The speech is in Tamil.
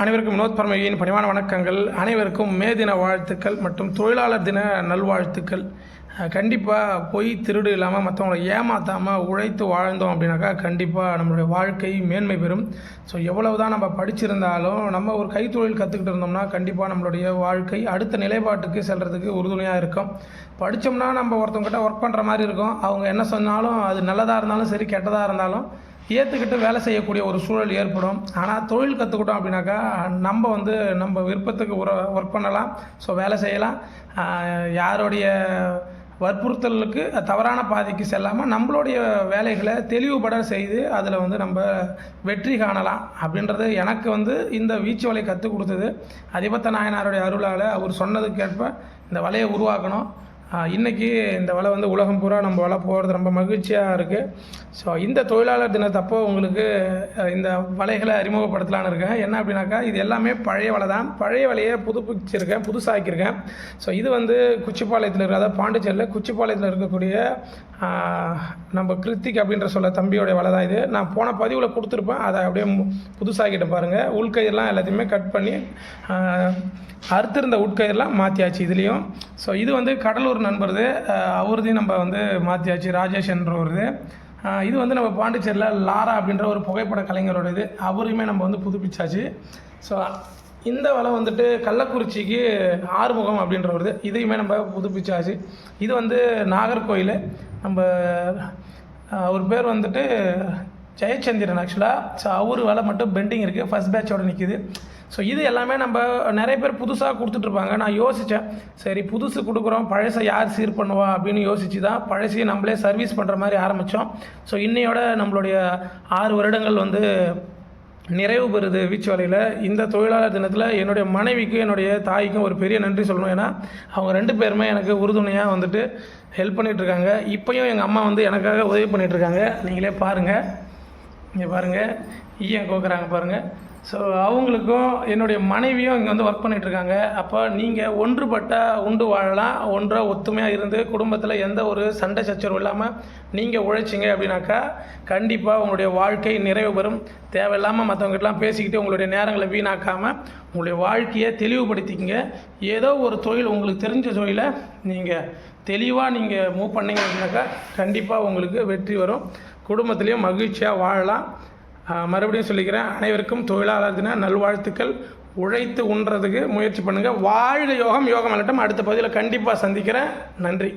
அனைவருக்கும் வினோத் பரமகியின் பணிவான வணக்கங்கள். அனைவருக்கும் மே தின வாழ்த்துக்கள் மற்றும் தொழிலாளர் தின நல்வாழ்த்துக்கள். கண்டிப்பாக பொய் திருடு இல்லாமல் மற்றவங்களை ஏமாற்றாமல் உழைத்து வாழ்ந்தோம் அப்படின்னாக்கா கண்டிப்பாக நம்மளுடைய வாழ்க்கை மேன்மை பெறும். ஸோ எவ்வளவு தான் நம்ம படிச்சிருந்தாலும் நம்ம ஒரு கைத்தொழில் கற்றுக்கிட்டு இருந்தோம்னா கண்டிப்பாக நம்மளுடைய வாழ்க்கை அடுத்த நிலைப்பாட்டுக்கு செல்கிறதுக்கு உறுதுணையாக இருக்கும். படித்தோம்னா நம்ம ஒருத்தவங்ககிட்ட ஒர்க் பண்ணுற மாதிரி இருக்கும். அவங்க என்ன சொன்னாலும் அது நல்லதாக இருந்தாலும் சரி கெட்டதாக இருந்தாலும் ஏற்றுக்கிட்டு வேலை செய்யக்கூடிய ஒரு சூழல் ஏற்படும். ஆனால் தொழில் கற்றுக்கிட்டோம் அப்படின்னாக்கா நம்ம வந்து நம்ம விருப்பத்துக்கு உர ஒர்க் பண்ணலாம். ஸோ வேலை செய்யலாம். யாருடைய வற்புறுத்தலுக்கு தவறான பாதைக்கு செல்லாமல் நம்மளுடைய வேலைகளை தெளிவுபட செய்து அதில் வந்து நம்ம வெற்றி காணலாம். அப்படின்றது எனக்கு வந்து இந்த வீச்சு வலை கற்றுக் கொடுத்தது. அதிபத்த நாயனாருடைய அருளால் அவர் சொன்னதுக்கேற்ப இந்த வலையை உருவாக்கணும். இன்றைக்கி இந்த வலை வந்து உலகம் பூரா நம்ம வலை போகிறது ரொம்ப மகிழ்ச்சியாக இருக்குது ஸோ இந்த தொழிலாளர் தினத்தப்போ உங்களுக்கு இந்த வலைகளை அறிமுகப்படுத்தலான்னு இருக்கேன். என்ன அப்படின்னாக்கா இது எல்லாமே பழைய வலை தான். பழைய வலையை புதுப்பிச்சிருக்கேன் புதுசாக்கியிருக்கேன். ஸோ இது வந்து குச்சிப்பாளையத்தில் இருக்கிற அதாவது பாண்டிச்சேரியில் குச்சிப்பாளையத்தில் இருக்கக்கூடிய நம்ம கிருத்திக் அப்படின்ற சொல்ல தம்பியோடைய வலை தான் இது. நான் போன பதிவில் கொடுத்துருப்பேன். அதை அப்படியே மு- புதுசாக்கிட்டேன் பாருங்கள் உள்கயிரெலாம் எல்லாத்தையுமே கட் பண்ணி அறுத்திருந்த உட்கயிரெலாம் மாற்றியாச்சு இதுலேயும். ஸோ இது வந்து கடலூர் நண்பருது அவருதையும் நம்ம வந்து மாற்றியாச்சு ராஜேஷ் என்றவருது. இது வந்து நம்ம பாண்டிச்சேரியில் லாரா அப்படின்ற ஒரு புகைப்பட கலைஞரோட இது அவரையுமே நம்ம வந்து புதுப்பிச்சாச்சு. ஸோ இந்த வலை வந்துட்டு கள்ளக்குறிச்சிக்கு ஆறுமுகம் அப்படின்றவருது. இதையுமே நம்ம புதுப்பிச்சாச்சு. இது வந்து நாகர்கோயில். நம்ம அவர் பேர் வந்துட்டு ஜெயச்சந்திரன் ஆக்சுவலாக ஸோ அவர் வேலை மட்டும் பெண்டிங் இருக்குது ஃபஸ்ட் பேட்சோட நிற்கிது ஸோ இது எல்லாமே நம்ம நிறைய பேர் புதுசாக கொடுத்துட்ருப்பாங்க. நான் யோசித்தேன் சரி புதுசு கொடுக்குறோம். பழசை யார் சீர் பண்ணுவா அப்படின்னு யோசித்து தான் பழசையும் நம்மளே சர்வீஸ் பண்ணுற மாதிரி ஆரம்பித்தோம் ஸோ இன்னையோட நம்மளுடைய ஆறு வருடங்கள் வந்து நிறைவு பெறுது வீச்சு வலையில் இந்த தொழிலாளர் தினத்தில் என்னுடைய மனைவிக்கும் என்னுடைய தாய்க்கும் ஒரு பெரிய நன்றி சொல்லணும். ஏன்னா அவங்க ரெண்டு பேருமே எனக்கு உறுதுணையாக வந்துட்டு ஹெல்ப் பண்ணிகிட்ருக்காங்க இப்போயும் எங்கள் அம்மா வந்து எனக்காக உதவி பண்ணிகிட்ருக்காங்க நீங்களே பாருங்கள் இங்கே பாருங்கள் ஈயம் கோக்குறாங்க பாருங்கள் ஸோ அவங்களுக்கும் என்னுடைய மனைவியும் இங்கே வந்து ஒர்க் பண்ணிகிட்ருக்காங்க அப்போ நீங்கள் ஒன்றுபட்ட உண்டு வாழலாம் ஒன்றாக ஒத்துமையாக இருந்து குடும்பத்தில் எந்த ஒரு சண்டை சச்சரவு இல்லாமல் நீங்கள் உழைச்சிங்க அப்படின்னாக்கா கண்டிப்பாக உங்களுடைய வாழ்க்கை நிறைவு பெறும். தேவையில்லாமல் மற்றவங்ககிட்டலாம் பேசிக்கிட்டு உங்களுடைய நேரங்களை வீணாக்காமல் உங்களுடைய வாழ்க்கையை தெளிவுபடுத்திக்கங்க. ஏதோ ஒரு தொழில் உங்களுக்கு தெரிஞ்ச தொழிலை நீங்கள் தெளிவாக நீங்கள் மூவ் பண்ணீங்க அப்படின்னாக்கா கண்டிப்பாக உங்களுக்கு வெற்றி வரும். குடும்பத்திலையும் மகிழ்ச்சியாக வாழலாம். மறுபடியும் சொல்லிக்கிறேன் அனைவருக்கும் தொழிலாளர் தின நல்வாழ்த்துக்கள். உழைத்து உண்றதுக்கு முயற்சி பண்ணுங்கள் வாழ்க யோகம் யோகம் அல்லட்டும் அடுத்த பகுதியில் கண்டிப்பாக சந்திக்கிறேன். நன்றி.